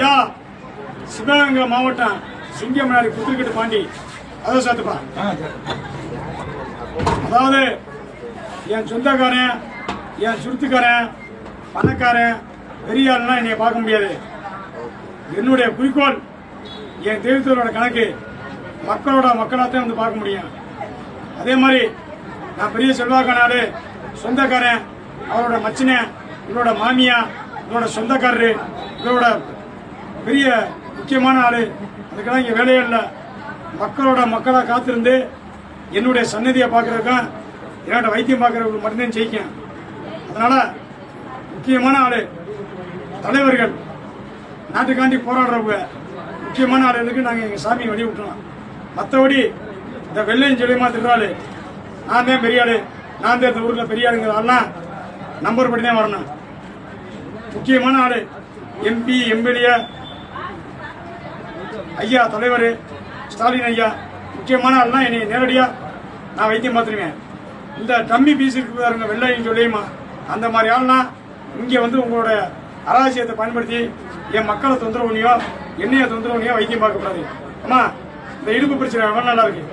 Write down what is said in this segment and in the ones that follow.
யா சிவகங்கை மாவட்டம் சிங்கமனாரி புத்திரிக்கட்டு பாண்டி. அதை சாத்துப்பா. அதாவது என் சொந்தக்காரன் என் சுருத்துக்காரன் பணக்காரன் பெரிய ஆளுலாம் என்னை பார்க்க முடியாது. என்னுடைய குறிக்கோள் என் தெய்வத்தோட கணக்கு மக்களோட மக்களாத்தான் வந்து பார்க்க முடியும். அதே மாதிரி நான் பெரிய செல்வாக்கான ஆளு சொந்தக்காரன் அவரோட மச்சினன் இவரோட மாமியா இவரோட சொந்தக்காரரு இவரோட பெரிய முக்கியமான ஆளு. அதுக்கெல்லாம் இங்கே வேலையே இல்லை. மக்களோட மக்களாக காத்திருந்து என்னுடைய சன்னதியை பார்க்குறதுக்கும் என்னோட வைத்தியம் பார்க்கறவங்களுக்கு மட்டும்தான் ஜெயிக்கும். அதனால முக்கியமான ஆளு தலைவர்கள். நாட்டுக்காண்டி போராடுறவங்க. முக்கியமான ஆளுகளுக்கு நாங்கள் எங்கள் சாமியை வழி விட்டுறோம். மற்றபடி இந்த வெள்ளையும் சொல்லியமா திருவாள் நான் தான் பெரிய ஆளு. நான் தான் இந்த ஊரில் பெரிய ஆளுங்கிற ஆள்லாம் நம்பர் படி தான் வரணும். முக்கியமான ஆள் எம்பி எம்எல்ஏ ஐயா தலைவர் ஸ்டாலின் ஐயா முக்கியமான ஆள்லாம் என்னை நேரடியாக நான் வைத்தியம் பார்த்துருவேன். இந்த டம்மி பீஸ் இருக்கு பாருங்க வெள்ளையும் சொல்லியுமா அந்த மாதிரி ஆள்லாம் இங்கே வந்து உங்களோட அராஜ்யத்தை பயன்படுத்தி என் மக்களை தொந்தரவு பண்ணியோ என்னைய தொந்தரவு பண்ணியோ வைத்தியம் பார்க்கக்கூடாது அம்மா இந்த இடுப்பு பிரச்சனை எவ்வளோ நல்லா இருக்கு?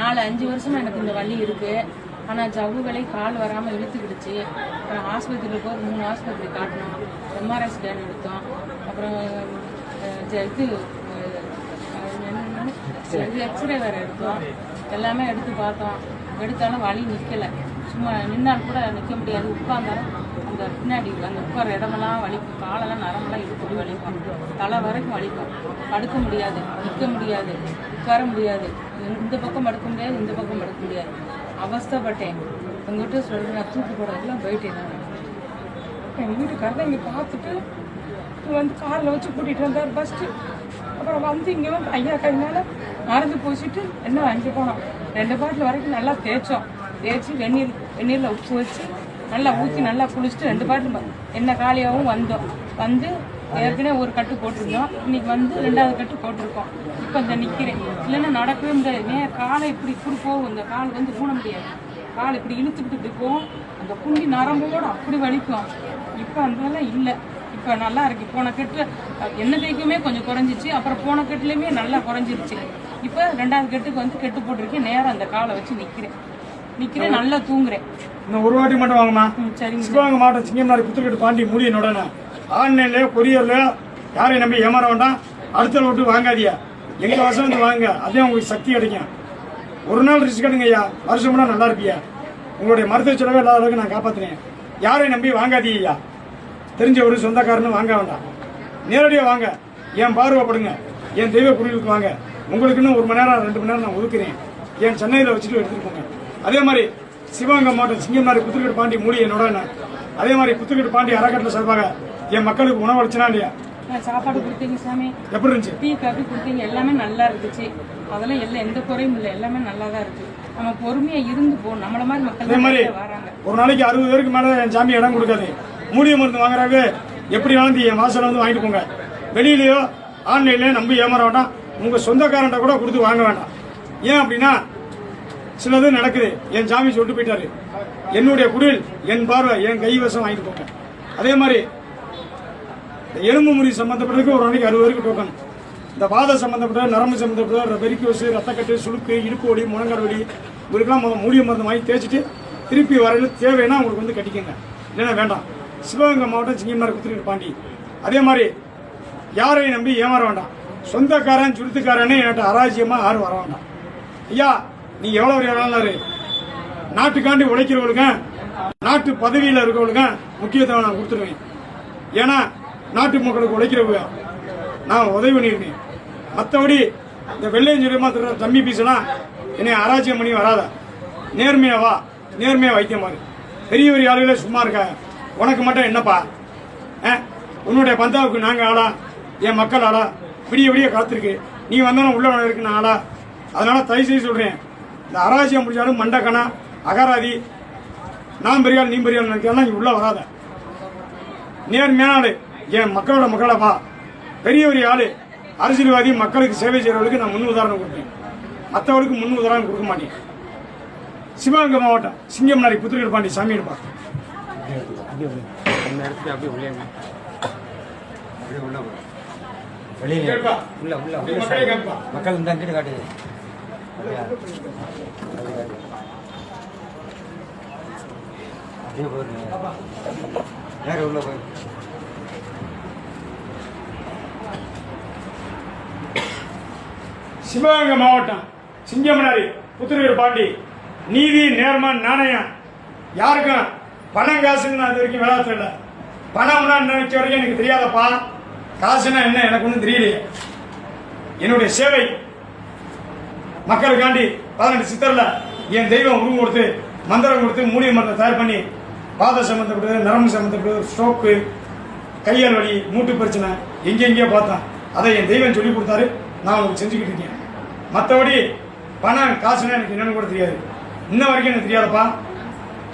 நாலு அஞ்சு வருஷம் எனக்கு இந்த வலி இருக்கு. ஆனா ஜவ்வு வலி கால் வராம இழுத்துக்கிடுச்சு. அப்புறம் ஆஸ்பத்திரியில் போய் மூணு ஆஸ்பத்திரி காட்டினோம் எம்ஆர்ஐ ஸ்கேன் எடுத்தோம். அப்புறம் இது என்னென்னா இது எக்ஸ்ரே வேறு எடுத்தோம். எல்லாமே எடுத்து பார்த்தோம். எடுத்தாலும் வலி நிற்கலை சும்மா நின்னால் கூட நிற்க முடியாது. உட்காந்தாலும் அந்த பின்னாடி அந்த உட்கார இடமெல்லாம் வலிக்கும். காலெல்லாம் நரம்பெல்லாம் இழுத்து வலிக்கும். தலை வரைக்கும் வலிக்கும். படுக்க முடியாது. நிற்க முடியாது. உட்கார முடியாது. இந்த பக்கம் படுக்க முடியாது. இந்த பக்கம் படுக்க முடியாது. அவஸ்தைப்பட்டேன். உங்கள்கிட்ட சொல்கிறேன் தூக்கு போடுறதுலாம் போயிட்டேன் நான். எங்கள் வீட்டுக்காரர் இங்கே பார்த்துட்டு வந்து காரில் வச்சு கூட்டிகிட்டு வந்தார் ஃபஸ்ட்டு அப்புறம் வந்து இங்கே வந்து ஐயா கையினால் மறந்து பூசிட்டு என்ன வாங்கி போனோம்? ரெண்டு பாட்டில் வரைக்கும் நல்லா தேய்ச்சோம். தேய்ச்சி வெந்நீர் வெந்நீரில் உப்பு வச்சு நல்லா ஊற்றி நல்லா குளிச்சுட்டு ரெண்டு பாட்டில் என்ன எண்ணெய் காலியாகவும் வந்தோம். வந்து ஏற்கனவே ஒரு கட்டு போட்டிருந்தோம். இன்னைக்கு வந்து ரெண்டாவது கட்டு போட்டிருக்கோம். இப்போ இந்த நிற்கிறேன் இல்லைன்னா நடக்கவே முடியாது. நேர் காலை இப்படி இப்படி போகும். இந்த கால் வந்து ஊன முடியாது. கால் இப்படி இழுத்துக்கிட்டு இப்படி போகும். அந்த குண்டி நரம்போடு அப்படி வலிக்கும். இப்போ அதெல்லாம் இல்லை. இப்போ நல்லா இருக்கு. போன கெட்டில் எண்ணெய் தேய்க்குமே கொஞ்சம் குறைஞ்சிச்சு. அப்புறம் போன கெட்டுலையுமே நல்லா குறைஞ்சிருச்சு. இப்போ ரெண்டாவது கெட்டுக்கு வந்து கெட்டு போட்டிருக்கேன் நேரம் அந்த காலை வச்சு நிற்கிறேன் நிற்கிறேன் நல்லா தூங்குறேன். இன்னும் ஒரு வாட்டி மட்டும் வாங்கம்மா. ம் சரிங்க சிவகங்கை மாவட்டம் சிங்கம்நாடு புத்துக்கட்டு பாண்டி முடியனோட ஆன்லைன்லயோ கொரியர்லயோ யாரையும் நம்பி ஏமாற வேண்டாம். அடுத்த விட்டு வாங்காதியா எங்க வருஷம் வந்து வாங்க. அதே உங்களுக்கு சக்தி கிடைக்கும். ஒரு நாள் ரிஸ்க் எடுங்க ஐயா. வருஷம்னா நல்லா இருப்பியா? உங்களுடைய மருத்துவ செலவு இல்லாத அளவுக்கு நான் காப்பாத்துறேன். யாரையும் நம்பி வாங்காதீங்க ஐயா. தெரிஞ்ச ஒரு சொந்தக்காரனும் வாங்க வேண்டாம். நேரடியாக வாங்க. என் பார்வைப்படுங்க என் தெய்வ குடிலுக்கு வாங்க. உங்களுக்குன்னு ஒரு மணி நேரம் ரெண்டு மணி நேரம் நான் ஒதுக்குறேன். என் சென்னையில் வச்சுட்டு எடுத்துட்டு போங்க. அதே மாதிரி சிவகங்கை மாவட்டம் சிங்கம்நாடு புத்துக்கட்டு பாண்டி மூடி என்னோட. அதே மாதிரி புத்துக்கட்டு பாண்டி அறக்கட்டளை சார்பாக என் மக்களுக்கு உணவு அளிச்சனா இல்லையா? சாப்பாடு கொடுத்தீங்க சாமி. எப்படி இருந்துச்சு? டீ காஃபி கொடுத்தீங்க. எல்லாமே நல்லா இருந்துச்சு. அதெல்லாம் எல்லாம் எந்த குறையும் இல்லை. எல்லாமே நல்லா தான் இருக்கு. நம்ம பொறுமையா இருந்து போ. நம்மள மாதிரி மக்கள் வராங்க. ஒரு நாளைக்கு அறுபது பேருக்கு மேலே என் சாமி இடம் கொடுக்காது. மூலிகை மருந்து வாங்குறாங்க. எப்படி வந்து என் வாசலை வந்து வாங்கிட்டு போங்க வெளியிலையோ ஆன்லைன்லேயோ நம்பி ஏமாற வேண்டாம். உங்கள் சொந்தக்காரன்ட்ட கூட கொடுத்து வாங்க வேண்டாம். ஏன் அப்படின்னா சிலது நடக்குது. என் சாமி சொல்லிட்டு போயிட்டாரு. என்னுடைய குடில் என் பார்வை என் கைவசம் வாங்கிட்டு போங்க. அதே மாதிரி இந்த எலும்பு முறி சம்மந்தப்பட்டதுக்கு ஒரு நாளைக்கு அறுபது வரைக்கும் டோக்கன். இந்த வாத சம்மந்தப்பட்ட நரம்பு சம்மந்தப்பட்ட வெறிக்கோசு ரத்தக்கட்டு சுளுக்கு இடுப்பு வலி முழங்கால் வலி இவருக்கெல்லாம் மூலிகை மருந்து வாங்கி தேய்ச்சிட்டு திருப்பி வரையில் தேவைன்னா உங்களுக்கு வந்து கட்டிக்கங்க. இல்லைன்னா வேண்டாம். சிவகங்கை மாவட்டம் சிங்கம்னார் குத்திரிட்டு பாண்டி. அதே மாதிரி யாரையும் நம்பி ஏமாற வேண்டாம். சொந்தக்காரன் சுருத்துக்காரன்னு என்கிட்ட அராஜ்யமாக யாரும் வர வேண்டாம். ஐயா நீ எவ்வளோ ஒரு இறந்தாரு நாட்டுக்காண்டி உழைக்கிறவளுங்க நாட்டு பதவியில் இருக்கவங்களுக்கு முக்கியத்துவம் நான் கொடுத்துருவேன். ஏன்னா நாட்டு மக்களுக்கு உழைக்கிறவங்க. நான் உதவி பண்ணியிருக்கேன். மற்றபடி இந்த வெள்ளையும் சொல்லியமா தம்பி பீஸ்லாம் என்னை அராஜ்யம் பண்ணி வராத. நேர்மையாவா வா. நேர்மையா வைத்தியம் பாரு. பெரிய பெரிய ஆளுகளே சும்மா இருக்காங்க. உனக்கு மட்டும் என்னப்பா? ஆ? உன்னுடைய பந்தாவுக்கு நாங்கள் ஆளா? என் மக்கள் ஆளா? விடிய விடிய காத்திருக்கு. நீ வந்தாலும் உள்ள இருக்கு நான் ஆளா? அதனால தயவு செய்து சொல்றேன். இந்த அராஜியம் முடிஞ்சாலும் மண்டக்கணா அகராதி நான் பெரியாள் நீ பெரியாள் நினைக்கலாம் நீ உள்ள வராத. நேர்மையான மேனாடு என் மக்களோட மக்களா வா. பெரிய பெரிய ஆளு. அரசியல்வாதி மக்களுக்கு சேவை செய்யறவர்களுக்கு நான் முன் உதாரணம் கொடுப்பேன். மற்றவர்களுக்கு முன் உதாரணம் கொடுக்க மாட்டேன். சிவகங்கை மாவட்டம் சிங்கம்நாரி புத்திரிகள் பாண்டி சாமி அப்படியே உள்ளே அப்படியே உள்ள வெளியில உள்ள உள்ள உள்ள மக்கள் இந்த அங்கிட்டு காட்டுது அப்படியே போயிருங்க வேற உள்ள சிவகங்கை மாவட்டம் சிங்கமனாரி புத்துணூர் பாண்டி. நீதி நேர்மன் நாணயம். யாருக்கும் பணம் காசுன்னு நான் இது வரைக்கும் விளையாட்டு இல்லை பணம்னா நினைச்ச வரைக்கும் எனக்கு தெரியாதப்பா. காசுனா என்ன? எனக்கு ஒன்றும் தெரியலையே. என்னுடைய சேவை மக்களுக்காண்டி பதினெட்டு சித்தரில் என் தெய்வம் உருவம் கொடுத்து மந்திரம் கொடுத்து மூலிகை மரத்தை தயார் பண்ணி பாத சம்மந்தப்பட்டது நரம்பு சம்மந்தப்பட்டது ஸ்ட்ரோக்கு கையால் வலி மூட்டு பிரச்சனை எங்கெங்கேயோ பார்த்தேன். அதை என் தெய்வம் சொல்லி கொடுத்தாரு. நான் உங்களுக்கு செஞ்சுக்கிட்டு இருக்கேன். மற்றபடி பணம் காசுன்னா எனக்கு என்னென்னு கூட தெரியாது. இன்ன வரைக்கும் எனக்கு தெரியாதப்பா.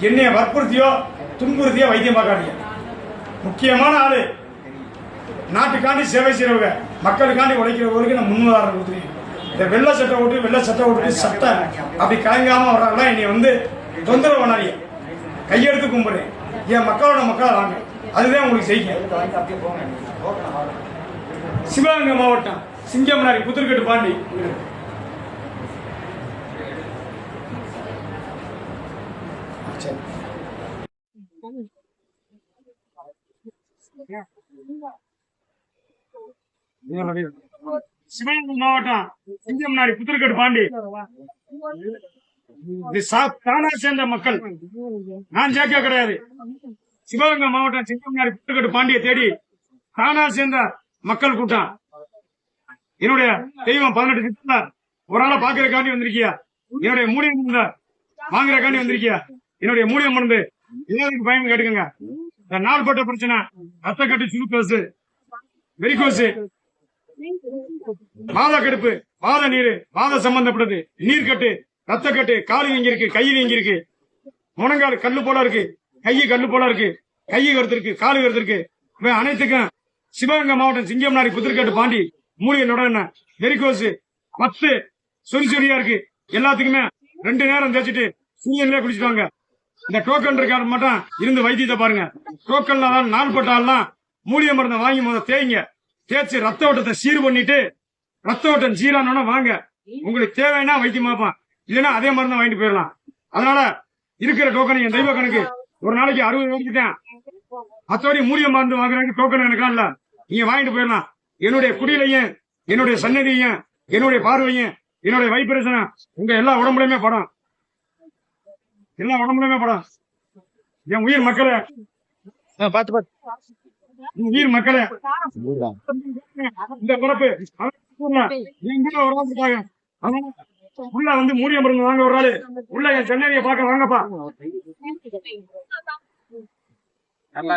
என்னைய வற்புறுத்தியோ துன்புறுத்தியோ வைத்தியம் பார்க்காதீங்க. முக்கியமான ஆளு. நாட்டுக்காண்டி சேவை செய்யறவங்க மக்களுக்காண்டி உழைக்கிறவங்களுக்கு நான் முன்னுதாரணம் கொடுத்துருக்கேன். இந்த வெள்ளை சட்டை ஓட்டு வெள்ளை சட்டை ஓட்டு சட்டை. அப்படி கலங்காம வர்றாங்களா என்னை வந்து தொந்தரவு பண்ணாதீங்க. கையெடுத்து கும்பிடு என் மக்களோட மக்கள் வாங்க. அதுதான் உங்களுக்கு செய்ய சிவகங்கை மாவட்டம் சிங்கம்னாரி புத்திரக்கட்டு பாண்டி. சரி சிவகங்கை மாவட்டம் சிங்கமனாரி புத்திரக்கட்டு பாண்டி. இது சா- தானா சேர்ந்த மக்கள். நான் சேர்க்க கிடையாது. சிவகங்கை மாவட்டம் சிங்கமனாரி புத்துக்கட்டு பாண்டியை தேடி தானா சேர்ந்த மக்கள் கூட்டம். என்னுடைய தெய்வம் பதினெட்டு சித்தல ஒரு ஆளை பாக்குறதுக்காண்டி வந்திருக்கியா? என்னுடைய மூலியம் மருந்து வாங்குறதுக்காண்டி வந்திருக்கியா? என்னுடைய மூலியம் மருந்து. ஏதாவது பயம் கேட்டுக்கங்க. இந்த நாள்பட்ட பிரச்சனை ரத்த கட்டு சுருக்கோசு வெரிகோசு வாத கடுப்பு வாத நீர் வாத சம்பந்தப்பட்டது நீர்க்கட்டு ரத்தக்கட்டு காலு இங்க இருக்கு கை இங்க இருக்கு முனங்கால் கல்லு போல இருக்கு கை கல்லு போல இருக்கு கை கருத்திருக்கு காலு கருத்து இருக்கு அனைத்துக்கும் சிவகங்கை மாவட்டம் சிங்கம்னாரி புத்திரக்கட்டு பாண்டி மூலிகை என்ன வெரிகோசு பத்து சொறி சொறியா இருக்கு. எல்லாத்துக்குமே ரெண்டு நேரம் தேய்ச்சிட்டு சூரியன்லயே குளிச்சுட்டாங்க இந்த டோக்கன் இருக்காரு மட்டும் இருந்து வைத்தியத்தை பாருங்க. டோக்கன்ல தான் நாள் பட்டாலாம் மூலிகை மருந்தை வாங்கி முதல்ல தேய்ங்க. தேய்ச்சி ரத்த ஓட்டத்தை சீர் பண்ணிட்டு ரத்த ஓட்டம் சீரானோட வாங்க. உங்களுக்கு தேவைன்னா வைத்தியம் பார்ப்பான். இல்லைன்னா அதே மருந்தான் வாங்கிட்டு போயிடலாம். அதனால இருக்கிற டோக்கன் என் தெய்வ கணக்கு. ஒரு நாளைக்கு அறுபது வாங்கிட்டேன் மற்றபடி மூலிகை மருந்து வாங்குறாங்க டோக்கன் எனக்கா இல்ல. நீங்க வாங்கிட்டு போயிடலாம். என்னுடைய குடியிலையும் என்னுடைய சன்னதியும் என்னுடைய பார்வையும் என்னுடைய வைப்ரேஷனும் உங்க எல்லா உடம்புலயுமே படம். எல்லா உடம்புலயுமே படம் என் உயிர் மக்களே. பார்த்து என் உயிர் மக்களே. இந்த பிறப்பு என் கூட அவன் உள்ள வந்து மூலிய மருந்து வாங்க ஒரு ஆளு. உள்ள என் சென்னையை பார்க்க வாங்கப்பா. நல்லா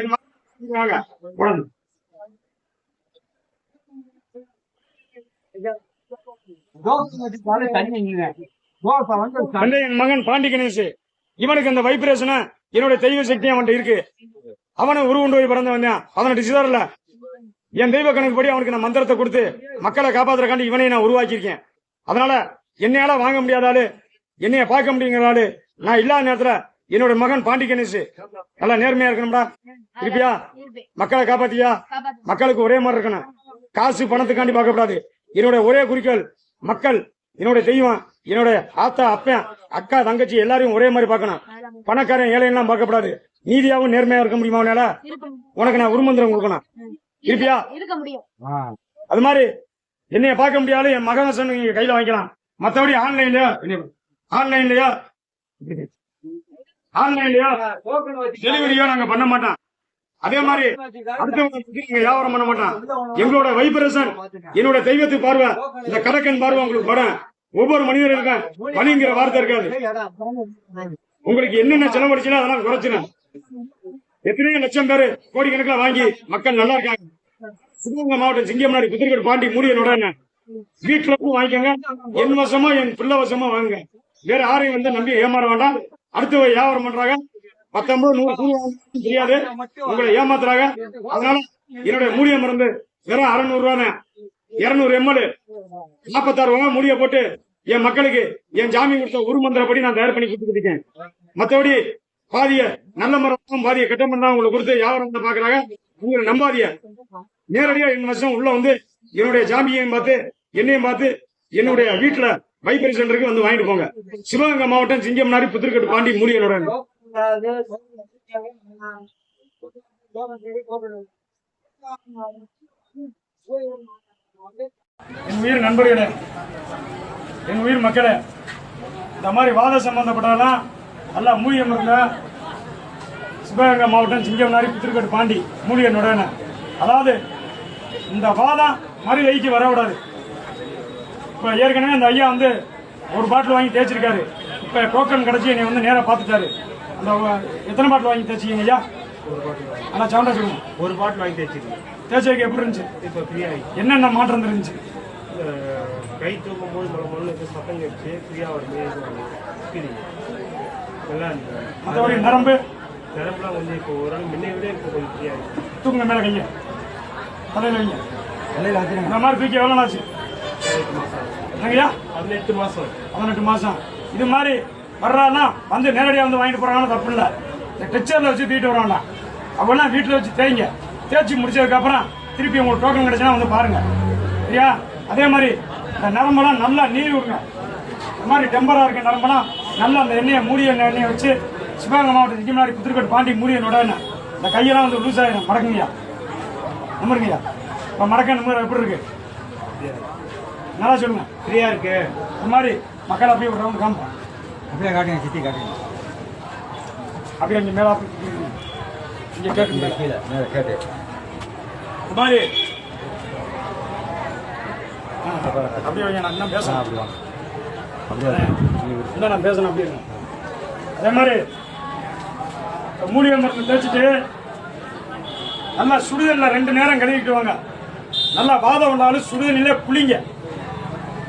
என் வாங்க உடனே மகன் பாண்டி கணேஷ் இவனுக்கு அந்த வைப்ரேஷன் என்னுடைய தெய்வ சக்தி அவன்கிட்ட இருக்கு. அவனை உருவுண்டு போய் பிறந்து வந்தேன். பதினெட்டு சிதறல என் தெய்வ கணக்குப்படி அவனுக்கு நான் மந்திரத்தை கொடுத்து மக்களை காப்பாத்துறக்காண்டி இவனை நான் உருவாக்கியிருக்கேன். அதனால என்னையால வாங்க முடியாத ஆளு என்னைய பார்க்க முடியுங்கிற ஆளு நான் இல்லாத நேரத்துல என்னோட மகன் பாண்டி கணேஷ். நல்லா நேர்மையா இருக்கணும்டா. இருப்பியா? மக்களை காப்பாத்தியா? மக்களுக்கு ஒரே மாதிரி இருக்கணும். காசு பணத்துக்காண்டி பார்க்கக்கூடாது என்னோட ஒரே குறிக்கோள் மக்கள் என்னோட தெய்வம் என்னோட ஆத்தா அப்பன் அக்கா தங்கச்சி எல்லாரையும் ஒரே மாதிரி பார்க்கணும். பணக்காரன் ஏழையெல்லாம் பார்க்கக்கூடாது நீதியாவும் நேர்மையா இருக்க முடியுமா உன்னால? உனக்கு நான் உருமந்திரம் கொடுக்கணும். இருப்பியா? அது மாதிரி என்னைய பார்க்க முடியாது என் மகன் கையில வாங்கிக்கலாம். மத்தபடி ஆன்லைன்லயோ ஆன்லைன்லயோ ஆன்லைன்லயோ டெலிவரியோ நாங்க பண்ண மாட்டோம். அதே மாதிரி அடுத்தவங்க வியாபாரம் பண்ண மாட்டான் எங்களோட வைப்ரேஷன் என்னோட தெய்வத்து பார்வை இந்த கடக்கன் பார்வை உங்களுக்கு படம் ஒவ்வொரு மனிதருக்கும் பணிங்கிற வார்த்தை இருக்காது. உங்களுக்கு என்னென்ன செலவழிச்சுனா அதெல்லாம் குறைச்சினேன் எத்தனையோ லட்சம் பேர் கோடிக்கணக்கில் வாங்கி மக்கள் நல்லா இருக்காங்க. சிவகங்கை மாவட்டம் சிங்கம்னாடி புத்திரிக்கோடு பாண்டி மூடியனோட வீட்டுல வாங்கிக்கோங்க. என் வசமா என் பிள்ளை வசமா வாங்குங்க. வேற யாரையும் வந்து நம்பி ஏமாற வேண்டாம். அடுத்து வியாபாரம் பண்றாங்க. பத்தொன்பது நூறு சூழ்நிலை தெரியாது. உங்களை ஏமாத்துறாங்க. அதனால என்னுடைய மூலியம் மருந்து வெறும் அறுநூறு ரூபாய் இருநூறு எம்எல் நாற்பத்தாறு ரூபாய் மூலிய போட்டு என் மக்களுக்கு என் ஜாமீன் கொடுத்த ஒரு மந்திரப்படி நான் தயார் பண்ணி கொடுத்துருக்கேன் மற்றபடி பாதிய நல்ல மரம் பாதிய கெட்ட மரம் உங்களை உங்களுக்கு கொடுத்து வியாபாரம் வந்து பாக்குறாங்க உங்களை நம்பாதிய நேரடியா என் வருஷம் உள்ள வந்து என்னுடைய ஜாமியையும் பார்த்து என்னையும் பார்த்து என்னுடைய வீட்டுல வைப்பரி சென்டருக்கு வந்து வாங்கிட்டு போங்க. சிவகங்கை மாவட்டம் சிங்கம்னாரி புத்திரக்கட்டு பாண்டி மூலியனோட என் உயிர் நண்பர்களே என் உயிர் மக்களே இந்த மாதிரி வாத சம்பந்தப்பட்டதெல்லாம் நல்லா மூலியம் இருந்தா சிவகங்கை மாவட்டம் சிங்கம்னாரி புத்திரக்கட்டு பாண்டி மூலியனோட அதாவது இந்த வாதம் மறு கைக்கு வரக்கூடாது. இப்போ ஏற்கனவே அந்த ஐயா வந்து ஒரு பாட்டில் வாங்கி தேய்ச்சிருக்காரு. இப்போ டோக்கன் கிடச்சி என்னை வந்து நேராக பார்த்துட்டாரு. அந்த எத்தனை பாட்டில் வாங்கி தேய்ச்சிங்க ஐயா? ஆனால் சவுண்டா சொல்லுங்க. ஒரு பாட்டில் வாங்கி தேய்ச்சிருக்கேன். தேய்ச்சதுக்கு எப்படி இருந்துச்சு? இப்போ ஃப்ரீயாகி என்னென்ன மாற்றம் இருந்துச்சு கை தூக்கும் போது மொழ மொழு சத்தம் கேட்டுச்சு. ஃப்ரீயாக வருது நல்லா இருந்தது. மற்றபடி நரம்பு? நரம்புலாம் கொஞ்சம் இப்போ ஓரளவு முன்னை விட இப்போ கொஞ்சம் ஃப்ரீயாக இருக்கு தூக்குங்க மேலே கையை. தலையில் வைங்க. இந்த மாதிரி தூக்கி எவ்வளோ ஆச்சு? என்னங்கய்யா பதினெட்டு மாதம் பதினெட்டு மாசம். இது மாதிரி வர்றான்னா வந்து நேரடியாக வந்து வாங்கிட்டு போறாங்கன்னா தப்பு இல்லை. இந்த டெச்சரில் வச்சு தூக்கிட்டு வராங்க அப்படின்னா வீட்டில் வச்சு தேய்ங்க. தேய்ச்சி முடிச்சதுக்கு அப்புறம் திருப்பி உங்களுக்கு டோக்கன் கிடைச்சுன்னா வந்து பாருங்க. சரியா? அதே மாதிரி இந்த நரம்பெல்லாம் நல்லா நீவி விடுங்க. இந்த மாதிரி டெம்பரா இருக்க நரம்பெல்லாம் நல்லா அந்த எண்ணெயை மூடிய எண்ணெயை வச்சு சிவகங்கை மாவட்டம் முன்னாடி புத்திரிக்கோட்டு பாண்டி மூடிய நுடன இந்த கையெல்லாம் வந்து லூஸ் ஆயிடும் மடக்குங்கய்யா. நம்பருங்கய்யா இப்போ மடக்க நம்பர் எப்படி இருக்கு? நல்லா சொல்லுங்க. ஃப்ரீயாக இருக்கு. இந்த மாதிரி மக்கள் அப்படியே ஒரு ரவுண்ட் காமிப்போம் அப்படியே காட்டுங்க சித்தி காட்டுங்க. அப்படியே இங்கே மேலே இங்கே மேலே கீழே மேலே கேட்டு. இந்த மாதிரி. அப்படியே நான் இன்னும் பேசணும் அப்படி வாங்க. அப்படியே நான் பேசணும் இருங்க. அதே மாதிரி மூலிகை மருந்து தேய்ச்சிட்டு நல்லா சுடுதலில் ரெண்டு நேரம் கழுவிட்டு வாங்க. நல்லா வாதம் உள்ளாலும் சுடுதலிலே குளிங்க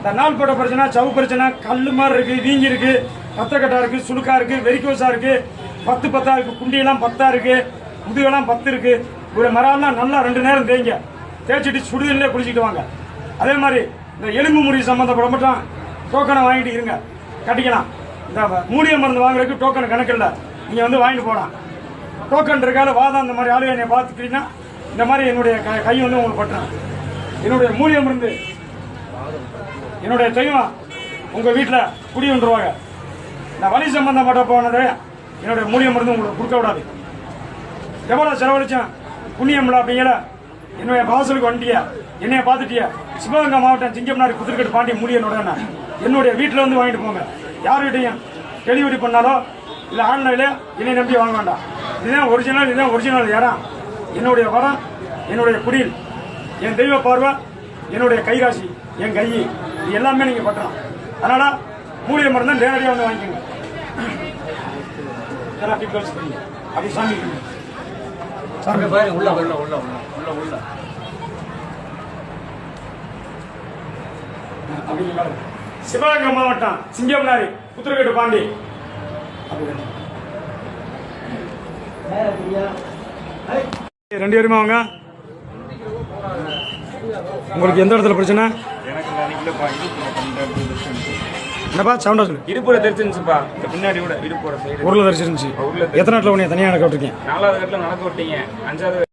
இந்த நாள் பிரச்சனை சவு பிரச்சனை கல் மாதிரி இருக்குது வீங்கி இருக்குது ரத்தக்கட்டா இருக்குது சுழுக்கா இருக்குது வெறிக்கோசாக இருக்குது பத்து பத்தா இருக்குது குண்டியெல்லாம் பத்தா இருக்குது முதுகெல்லாம் பத்து இருக்குது ஒரு மரம்லாம் நல்லா ரெண்டு நேரம் தேய்ங்க. தேய்ச்சிட்டு சுடுதலிலே குளிச்சுட்டு வாங்க. அதே மாதிரி இந்த எலும்பு முடி சம்மந்தப்பட மட்டும் டோக்கனை வாங்கிட்டு இருங்க. கட்டிக்கலாம். இந்த மூலிகை மருந்து வாங்குறதுக்கு டோக்கன் கணக்கு இல்லை. நீங்கள் வந்து வாங்கிட்டு போகலாம். டோக்கன் இருக்கால வாதம் அந்த மாதிரி ஆளுங்க என்னை பார்த்துக்கிட்டீங்கன்னா இந்த மாதிரி என்னுடைய கை- கை வந்து உங்களுக்கு பட்டுறேன் என்னுடைய மூலிகை மருந்து என்னுடைய தெய்வம் உங்கள் வீட்டில் குடி வந்துருவாங்க. நான் வழி சம்பந்தப்பட்ட போனது என்னுடைய மூலியம் மருந்து உங்களுக்கு கொடுக்க விடாது. எவ்வளோ செலவழிச்சேன்? புண்ணியம்ல அப்படிங்கிற என்னுடைய வாசலுக்கு வண்டியா என்னைய பார்த்துட்டியா. சிவகங்கை மாவட்டம் சிங்கம்னாடி புத்திரிக்கட்டு பாண்டி மூலியனோட என்னுடைய வீட்டில் வந்து வாங்கிட்டு போங்க. யார்கிட்டையும் டெலிவரி பண்ணாலோ இல்லை ஆன்லைனில் என்னை நம்பி வாங்க வேண்டாம். இதுதான் ஒரிஜினல் இதுதான் ஒரிஜினல் இடம். என்னுடைய வரம் என்னுடைய குடில் என் தெய்வ பார்வை என்னுடைய கைராசி என் கையை. இது எல்லாமே நீங்கள் பற்றலாம் அதனால மூலிகை மருந்து நேரடியாக வந்து வாங்கிக்கோங்க. அப்படி கழிச்சுக்கிறீங்க. அப்படி சாமி. சாமி பாருங்க உள்ள உள்ள அப்படிங்க சிவகங்கை மாவட்டம் சிங்கம்னாரி புத்திரக்கட்டு பாண்டி. ரெண்டு பேருமே அவங்க உங்களுக்கு எந்த இடத்துல பிரச்சனை? இடுப்பு என்னப்பா சவுண்டா சொல்லு இடுப்புற தெரிச்சிருந்துச்சுப்பா. இந்த பின்னாடி கூட இடுப்போட சைடு ஊரில் தரிச்சிருந்துச்சு. எத்தனை நாட்டில் உன்னை தனியாக நடக்க விட்டுருக்கேன்? நாலாவது கட்டில் நடக்க விட்டீங்க. அஞ்சாவது